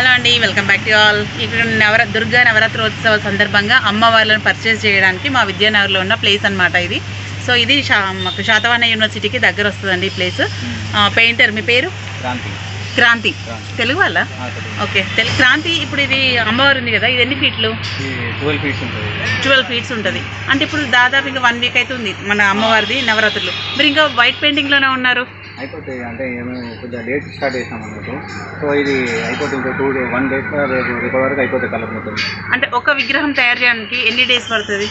Hello అండి welcome back to all. ఇక్కడ నవర దుర్గా నవరాత్రోత్సవ సందర్భంగా అమ్మవార్లను పర్చేస్ చేయడానికి మా విద్యానగర్లో ఉన్న ప్లేస్ అన్నమాట ఇది. సో ఇది మాకు శాతవాహన యూనివర్సిటీకి దగ్గర వస్తుందండి ఈ ప్లేస్ పెయింటర్ మీ పేరు? క్రాంతి. తెలుగు వాళ్ళ. ఓకే. తెలుగు క్రాంతి ఇప్పుడు ఇది అమ్మవారు ఉంది కదా ఇది ఎన్ని ఫీట్లు ట్వెల్వ్ ఫీట్స్ ఉంటుంది. అంటే ఇప్పుడు దాదాపు ఇంకా వన్ వీక్ అయితే ఉంది మన అమ్మవారిది నవరాత్రులు. మీరు ఇంకా వైట్ పెయింటింగ్లోనే ఉన్నారు? అయిపోతాయి అంటే కొద్దిగా డేట్ స్టార్ట్ చేసాం అన్నట్టు. సో ఇది అయిపోతుంది ఇంకో టూ డే వన్ డేస్ రేపు రేపు వరకు అయిపోతుంది కలర్ మొత్తం. అంటే ఒక విగ్రహం తయారు చేయడానికి ఎన్ని డేస్ పడుతుంది?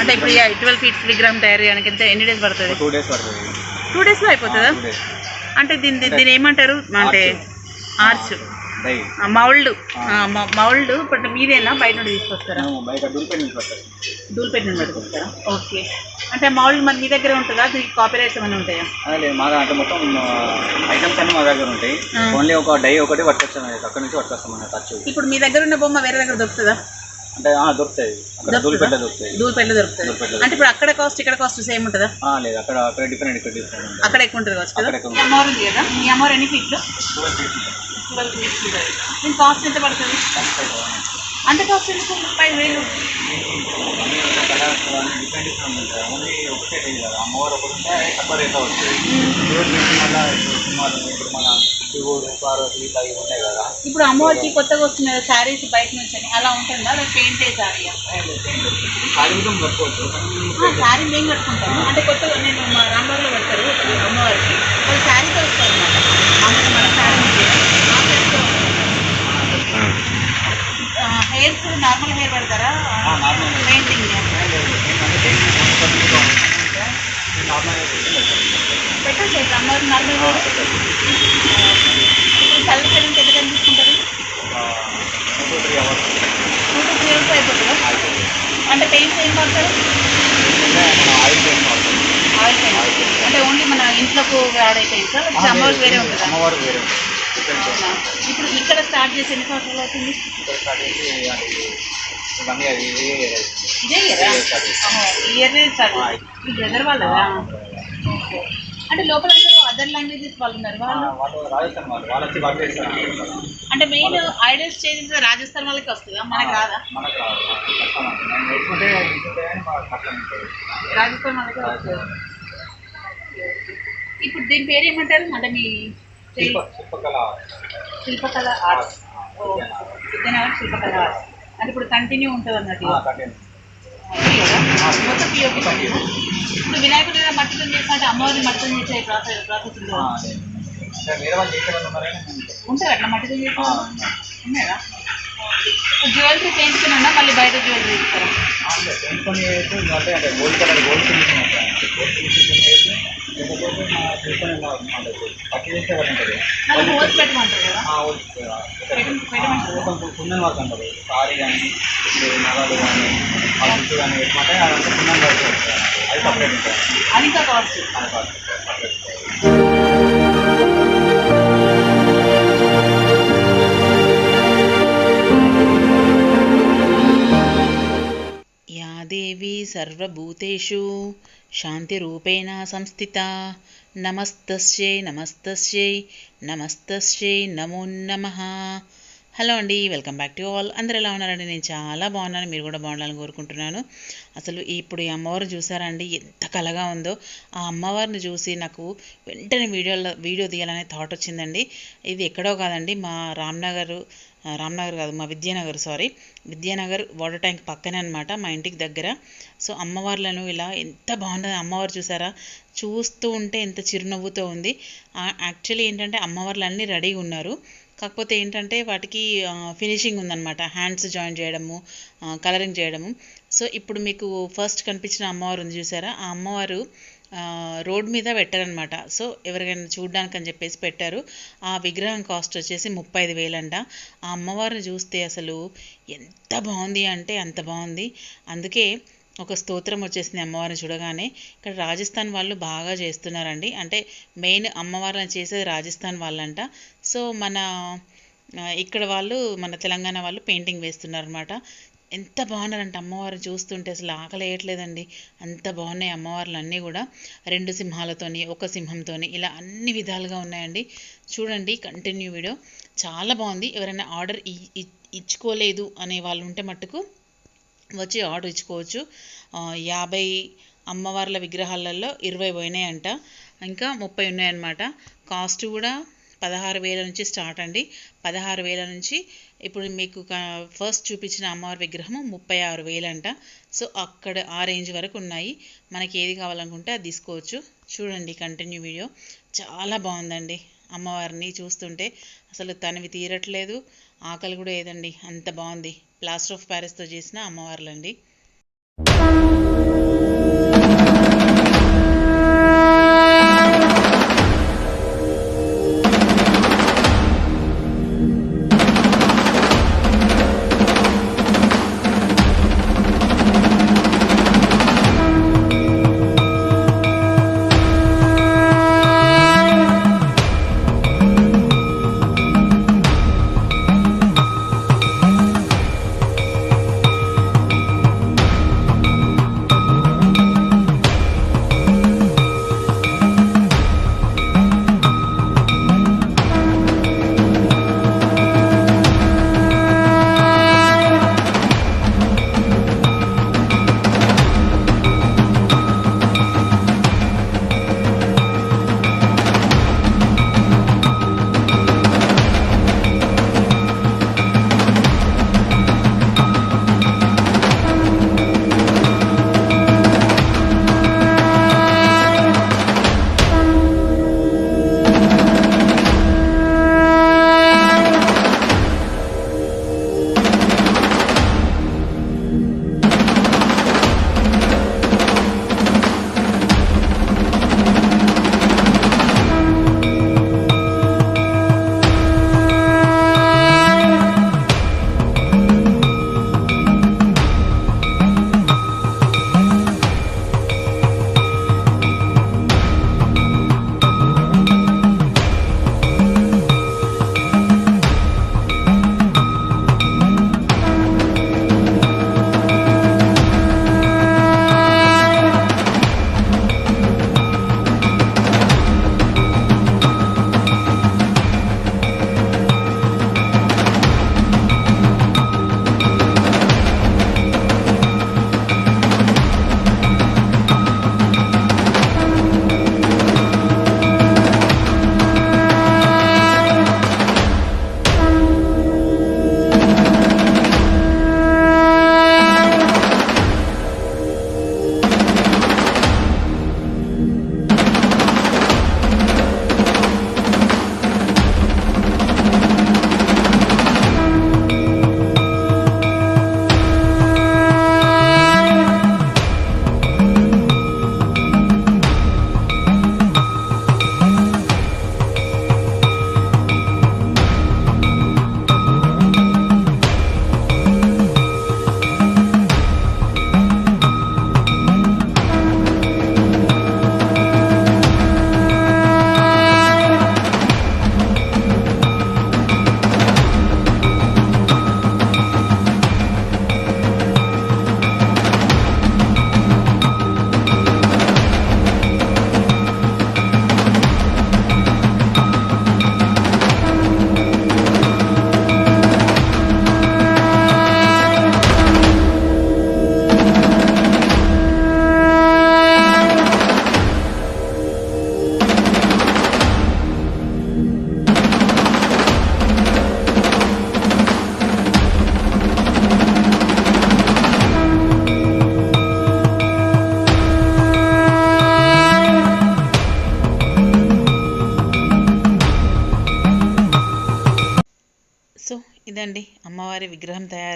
అంటే ఇప్పుడు ట్వెల్వ్ ఫీట్స్ విగ్రహం తయారు చేయడానికి ఎంత ఎన్ని డేస్ పడుతుంది? టూ డేస్ పడుతుంది. టూ డేస్లో అయిపోతుందా? అంటే దీని దీని- ఏమంటారు? అంటే ఆర్చ్. మౌల్డ్. మౌల్డ్ ఇప్పుడు మీదేనా? బయట నుండి తీసుకొస్తారా? బయట దులిపే నుంచి పడతాయి దూల్పేట నుండి పట్టుకొస్తారా ఓకే. అంటే మౌల్డ్ మరి మీ దగ్గర ఉంటుందా? దీనికి కాపీరైట్స్ ఏమైనా ఉంటాయా? లేదు మా అంటే మొత్తం ఐటమ్స్ అన్నీ మా దగ్గర ఉంటాయి. ఓన్లీ ఒక డై ఒకటి పట్టుకొచ్చాం అక్కడ నుంచి పట్టుకొస్తాం మన ఖర్చు ఇప్పుడు మీ దగ్గర ఉన్న బొమ్మ వేరే దగ్గర దొరుకుతుందా? అంటే దొరుకుతాయి. అక్కడ దులిపెట్ట దొరుకుతాయి. దూల్పేటలో దొరుకుతుంది దూల్పేటలో అంటే ఇప్పుడు అక్కడ కాస్ట్ ఇక్కడ కాస్ట్ సేమ్ ఉంటుందా? లేదు అక్కడ అక్కడ డిఫరెంట్ ఇక్కడ డిఫరెంట్ ఉంటుంది. అక్కడ ఎక్కువ ఉంటుంది కావచ్చు కదా? మీ అమ్మవారు ఎన్ని ఫీట్లు ట్వెల్వ్ ఫీట్స్ ఉంటుంది. దీని కాస్ట్ ఎంత పడుతుంది? అంత కాస్ట్ ఎందుకు ముప్పై వేలు. లేదు అమ్మవారు ఒకటి ఇప్పుడు అమ్మవారికి కొత్తగా వస్తుంది కదా శారీస్ బయట నుంచి అని అలా ఉంటుందా? లేదా పెయింటే శారీ శారీ మేము కట్టుకుంటాము? అంటే కొత్తగా నేను మా రాంబాబులో పెడతారు అమ్మవారికి. వాళ్ళు శారీతో వస్తారు అనమాట మామూలుగా మన శారీ ఉంది కదా, ఆ శారీతో హెయిర్స్ నార్మల్ హెయిర్ పెడతారా నార్మల్ పెయింటింగ్ పెట్టండి అమ్మవారికి నార్మల్ హెయిర్ ఇప్పుడు కలర్ చేయడానికి ఎంత టైం తీసుకుంటారు టూ టు త్రీ అవర్స్ అయిపోతుందా అంటే పెయింట్స్ ఏం వాడతారు ఆయిల్ పెయింట్ అంటే ఓన్లీ మన ఇంట్లోకి వాడే పెయింట్స్ లేకపోతే అమ్మవారికి వేరే ఉంటుందా? అమ్మవారు వేరే? ఇప్పుడు ఇక్కడ స్టార్ట్ చేసి ఎన్ని సంవత్సరాలు అవుతుంది? ఇక్కడ స్టార్ట్ చేసి అది ఇవన్నీ అది ఇదే ఇదే ఇయరా మీ బ్రదర్ వాళ్ళదా? అంటే లోపల అదర్ లాంగ్వేజెస్ వాళ్ళు ఉన్నారు వాళ్ళు? వాళ్ళు రాజస్థాన్ వాళ్ళు. వాళ్ళు వచ్చి వర్క్ చేస్తారు. అంటే మెయిన్ ఐడల్స్ చేసిన రాజస్థాన్ వాళ్ళకి వస్తుందా? మనకు రాదా? మనకు రాదు. రాజస్థాన్ వాళ్ళకి. వస్తుంది? ఇప్పుడు దీని పేరు ఏమంటారు? అంటే మీ శిల్ప శిల్పకళ శిల్పకళ ఆర్ట్స్. విద్యానగర్ శిల్పకళ ఆర్ట్స్. అంటే ఇప్పుడు కంటిన్యూ ఉంటుంది అన్నట్టు. మొత్తం పిఓపి ఇప్పుడు వినాయకుడు మట్టితో చేసినట్టు అమ్మవారిని మట్టితో చేసే ప్రాసెస్ ప్రాసెస్ ఉంటుంది అట్లా మట్టితో చేసే ఆ, వాళ్ళు? ఉన్నాయా? జ్యువెలరీ చేయించుకున్నా మళ్ళీ బయట జ్యువెలరీ ఇస్తారా gold colour gold gold kundan work అంటారు. సారీ కానీ ఇప్పుడు నగలు కానీ ఆ జుట్టు కానీ పెట్టుకుంటే అదంతా కుందన్ వర్క్ వస్తుంది అది సపరేట్ ఉంటుంది అది ఇంకా కాస్ట్ అది కాదు సపరేట్ యా దేవి సర్వభూతేషు శాంతిరూపేణ సంస్థిత. నమస్తస్యై నమస్తస్యై నమస్తస్యై నమో నమ. హలో అండి వెల్కమ్ బ్యాక్ టు ఆల్. అందరు ఎలా ఉన్నారండి? నేను చాలా బాగున్నాను. మీరు కూడా బాగుండాలని కోరుకుంటున్నాను. అసలు ఇప్పుడు ఈ అమ్మవారిని చూసారా అండి? ఎంత కలగా ఉందో. ఆ అమ్మవారిని చూసి నాకు వెంటనే వీడియోలో వీడియో తీయాలనే థాట్ వచ్చిందండి. ఇది ఎక్కడో కాదండి మా రామ్నగర్ రామ్నగర్ కాదు మా Vidyanagar sorry Vidyanagar water tank పక్కనే అనమాట మా ఇంటికి దగ్గర. సో అమ్మవార్లను ఇలా ఎంత బాగుంటుంది అమ్మవారు చూసారా? చూస్తూ ఉంటే ఎంత చిరునవ్వుతో ఉంది. యాక్చువల్లీ ఏంటంటే అమ్మవార్లు అన్నీ రెడీగా ఉన్నారు. కాకపోతే ఏంటంటే వాటికి ఫినిషింగ్ ఉందన్నమాట హ్యాండ్స్ జాయిన్ చేయడము కలరింగ్ చేయడము. సో ఇప్పుడు మీకు ఫస్ట్ కనిపించిన అమ్మవారు ఉంది చూసారా? ఆ అమ్మవారు రోడ్ మీద పెట్టారనమాట సో ఎవరికైనా చూడడానికి అని చెప్పేసి పెట్టారు. ఆ విగ్రహం కాస్ట్ వచ్చేసి ముప్పై ఐదు వేలంట. ఆ అమ్మవారిని చూస్తే అసలు ఎంత బాగుంది అంటే అంత బాగుంది. అందుకే ఒక స్తోత్రం వచ్చేసింది అమ్మవారిని చూడగానే. ఇక్కడ రాజస్థాన్ వాళ్ళు బాగా చేస్తున్నారండి. అంటే మెయిన్ అమ్మవారిని చేసేది రాజస్థాన్ వాళ్ళంట. సో మన ఇక్కడ వాళ్ళు మన తెలంగాణ వాళ్ళు పెయింటింగ్ వేస్తున్నారనమాట ఎంత బాగున్నారంటే అమ్మవారు చూస్తుంటే అసలు ఆకలేయట్లేదండి. అంత బాగున్నాయి అమ్మవార్లు అన్నీ కూడా. రెండు సింహాలతోని ఒక సింహంతోని ఇలా అన్ని విధాలుగా ఉన్నాయండి. చూడండి కంటిన్యూ వీడియో చాలా బాగుంది. ఎవరైనా ఆర్డర్ ఇచ్చుకోలేదు అనే వాళ్ళు ఉంటే మట్టుకు వచ్చి ఆర్డర్ ఇచ్చుకోవచ్చు. యాభై అమ్మవార్ల విగ్రహాలలో ఇరవై పోయినాయంట. ఇంకా ముప్పై ఉన్నాయన్నమాట. కాస్ట్ కూడా పదహారు వేల నుంచి స్టార్ట్ అండి. పదహారు వేల నుంచి ఇప్పుడు మీకు ఫస్ట్ చూపించిన అమ్మవారి విగ్రహం ముప్పై ఆరు వేలంట. సో అక్కడ ఆ రేంజ్ వరకు ఉన్నాయి. మనకి ఏది కావాలనుకుంటే అది తీసుకోవచ్చు. చూడండి కంటిన్యూ వీడియో చాలా బాగుందండి అమ్మవారిని చూస్తుంటే. అసలు తనవి తీరట్లేదు. ఆకలి కూడా ఏదండి అంత బాగుంది. ప్లాస్టర్ ఆఫ్ ప్యారిస్తో చేసిన అమ్మవార్లండి.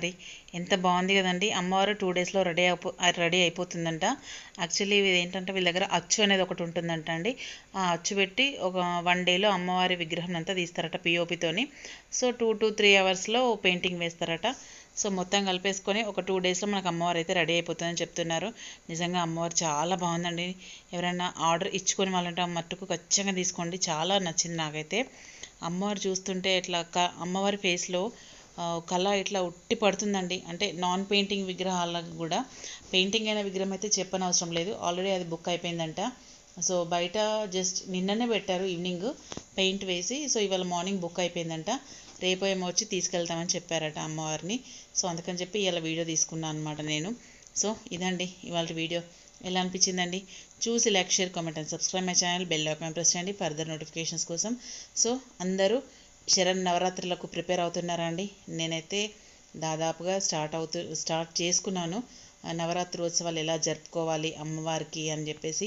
విగ్రహం ఎంత బాగుంది కదండి. అమ్మవారు టూ డేస్లో రెడీ అయిపో రెడీ అయిపోతుందంట. యాక్చువల్లీ ఇది ఏంటంటే వీళ్ళ దగ్గర అచ్చు అనేది ఒకటి ఉంటుందంట అండి. ఆ అచ్చు పెట్టి ఒక వన్ డేలో అమ్మవారి విగ్రహం అంతా తీస్తారట పిఓపితోని సో టూ టు త్రీ అవర్స్లో పెయింటింగ్ వేస్తారట. సో మొత్తం కలిపేసుకొని ఒక టూ డేస్లో మనకు అమ్మవారు అయితే రెడీ అయిపోతుందని చెప్తున్నారు. నిజంగా అమ్మవారు చాలా బాగుందండి. ఎవరైనా ఆర్డర్ ఇచ్చుకొని వాళ్ళంటే ఆ మట్టుకు ఖచ్చితంగా తీసుకోండి. చాలా నచ్చింది నాకైతే. అమ్మవారు చూస్తుంటే ఇట్లా అమ్మవారి ఫేస్లో కళ ఇట్లా ఉట్టి పడుతుందండి. అంటే నాన్ పెయింటింగ్ విగ్రహాలకు కూడా. పెయింటింగ్ అయిన విగ్రహం అయితే చెప్పనవసరం లేదు. ఆల్రెడీ అది బుక్ అయిపోయిందంట. సో బయట జస్ట్ నిన్ననే పెట్టారు ఈవినింగ్ పెయింట్ వేసి. సో ఇవాళ మార్నింగ్ బుక్ అయిపోయిందంట. రేపు ఏమో వచ్చి తీసుకెళ్తామని చెప్పారట అమ్మవారిని. సో అందుకని చెప్పి ఇవాళ వీడియో తీసుకున్నాను అనమాట నేను. సో ఇదండి ఇవాళ వీడియో ఎలా అనిపించిందండి? చూసి like share comment and subscribe my channel. Bell icon press చేయండి. ఫర్దర్ నోటిఫికేషన్స్ కోసం. సో అందరూ శరణ్ నవరాత్రులకు ప్రిపేర్ అవుతున్నారా అండి నేనైతే దాదాపుగా స్టార్ట్ అవుతూ స్టార్ట్ చేసుకున్నాను. నవరాత్రి ఉత్సవాలు ఎలా జరుపుకోవాలి అమ్మవారికి అని చెప్పేసి.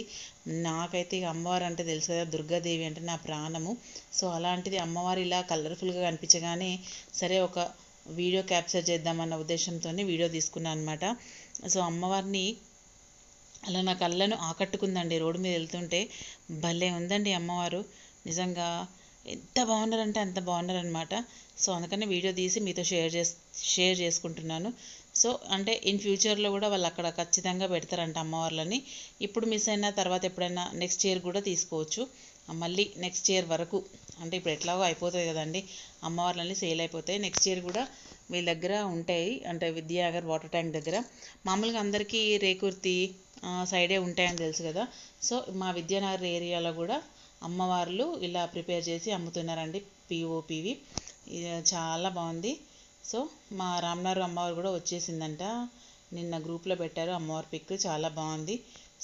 నాకైతే ఇక అమ్మవారు అంటే తెలుసు కదా దుర్గాదేవి అంటే నా ప్రాణము. సో అలాంటిది అమ్మవారు ఇలా కలర్ఫుల్గా కనిపించగానే సరే ఒక వీడియో క్యాప్చర్ చేద్దామన్న ఉద్దేశంతో వీడియో తీసుకున్నాను అనమాట సో అమ్మవారిని అలా నా కళ్ళను ఆకట్టుకుందండి. రోడ్డు మీద వెళ్తుంటే భలే ఉందండి అమ్మవారు. నిజంగా ఎంత బాగున్నారంటే అంత బాగున్నారనమాట సో అందుకని వీడియో తీసి మీతో షేర్ చేస్ షేర్ చేసుకుంటున్నాను. సో అంటే ఇన్ ఫ్యూచర్లో కూడా వాళ్ళు అక్కడ ఖచ్చితంగా పెడతారంట అమ్మవార్లని. ఇప్పుడు మిస్ అయిన తర్వాత ఎప్పుడైనా నెక్స్ట్ ఇయర్ కూడా తీసుకోవచ్చు. మళ్ళీ నెక్స్ట్ ఇయర్ వరకు అంటే ఇప్పుడు ఎట్లాగో అయిపోతుంది కదండి అమ్మవార్లన్నీ సేల్ అయిపోతాయి. నెక్స్ట్ ఇయర్ కూడా వీళ్ళ దగ్గర ఉంటాయి. అంటే విద్యానగర్ వాటర్ ట్యాంక్ దగ్గర. మామూలుగా అందరికీ రేకుర్తి సైడే ఉంటాయని తెలుసు కదా. సో మా విద్యానగర్ ఏరియాలో కూడా అమ్మవార్లు ఇలా ప్రిపేర్ చేసి అమ్ముతున్నారండి పిఓపివి ఇది చాలా బాగుంది. సో మా రామ్నారు అమ్మవారు కూడా వచ్చేసిందంట. నిన్న గ్రూప్లో పెట్టారు అమ్మవారి పిక్ చాలా బాగుంది.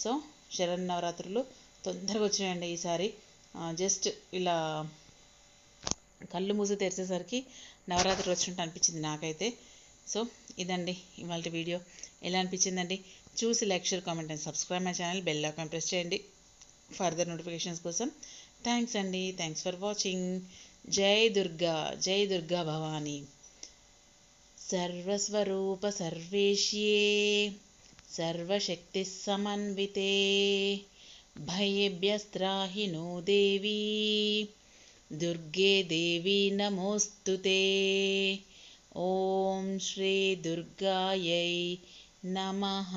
సో శరన్నవరాత్రులు తొందరగా వచ్చినాయండి ఈసారి. జస్ట్ ఇలా కళ్ళు మూసి తెరిచేసరికి నవరాత్రి వచ్చినట్టు అనిపించింది నాకైతే. సో ఇదండి ఇవాళ వీడియో. ఎలా అనిపించిందండి? చూసి like share comment and subscribe my channel. Bell icon press చేయండి. ఫర్దర్ నోటిఫికేషన్స్ కోసం థ్యాంక్స్ అండి థ్యాంక్స్ ఫర్ వాచింగ్ జై దుర్గా జై దుర్గా భవానీ సర్వస్వరూప సర్వేష్యే సర్వశక్తి సమన్వితే భయేభ్యస్త్రాహి నో దేవీ దుర్గే దేవి నమోస్తుతే ఓం శ్రీ దుర్గాయై నమః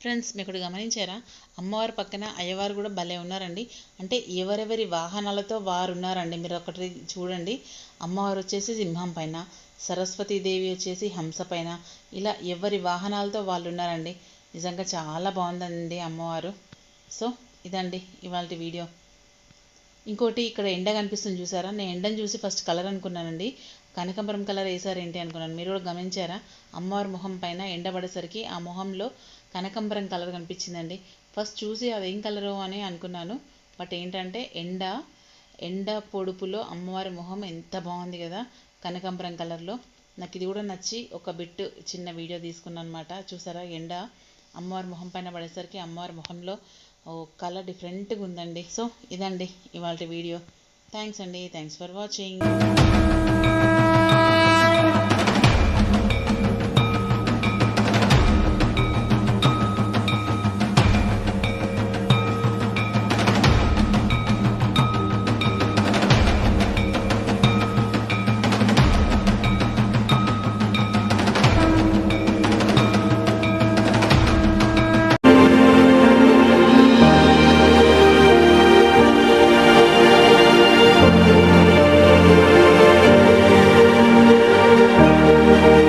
ఫ్రెండ్స్ మీకు గమనించారా? అమ్మవారి పక్కన అయ్యవారు కూడా భలే ఉన్నారండి. అంటే ఎవరెవరి వాహనాలతో వారు ఉన్నారండి. మీరు ఒకటి చూడండి. అమ్మవారు వచ్చేసి సింహం పైన సరస్వతీదేవి వచ్చేసి హంస పైన ఇలా ఎవరి వాహనాలతో వాళ్ళు ఉన్నారండి. నిజంగా చాలా బాగుందండి అమ్మవారు. సో ఇదండి ఇవాళ వీడియో. ఇంకోటి ఇక్కడ ఎండ కనిపిస్తుంది చూసారా? నేను ఎండను చూసి ఫస్ట్ కలర్ అనుకున్నానండి. కనకాంబరం కలర్ వేసారేంటి అనుకున్నాను. మీరు కూడా గమనించారా? అమ్మవారి మొహం పైన ఎండ పడేసరికి ఆ మొహంలో కనకాంబరం కలర్ కనిపించిందండి. ఫస్ట్ చూసి అది ఏం కలరు అని అనుకున్నాను. బట్ ఏంటంటే ఎండ ఎండ పొడుపులో అమ్మవారి మొహం ఎంత బాగుంది కదా కనకాంబరం కలర్లో నాకు ఇది కూడా నచ్చి ఒక బిట్ చిన్న వీడియో తీసుకున్నాను అనమాట చూసారా ఎండ అమ్మవారి మొహం పైన పడేసరికి అమ్మవారి మొహంలో ఓ కలర్ డిఫరెంట్గా ఉందండి. సో ఇదండి ఇవాళ వీడియో. థ్యాంక్స్ అండి. Thanks for watching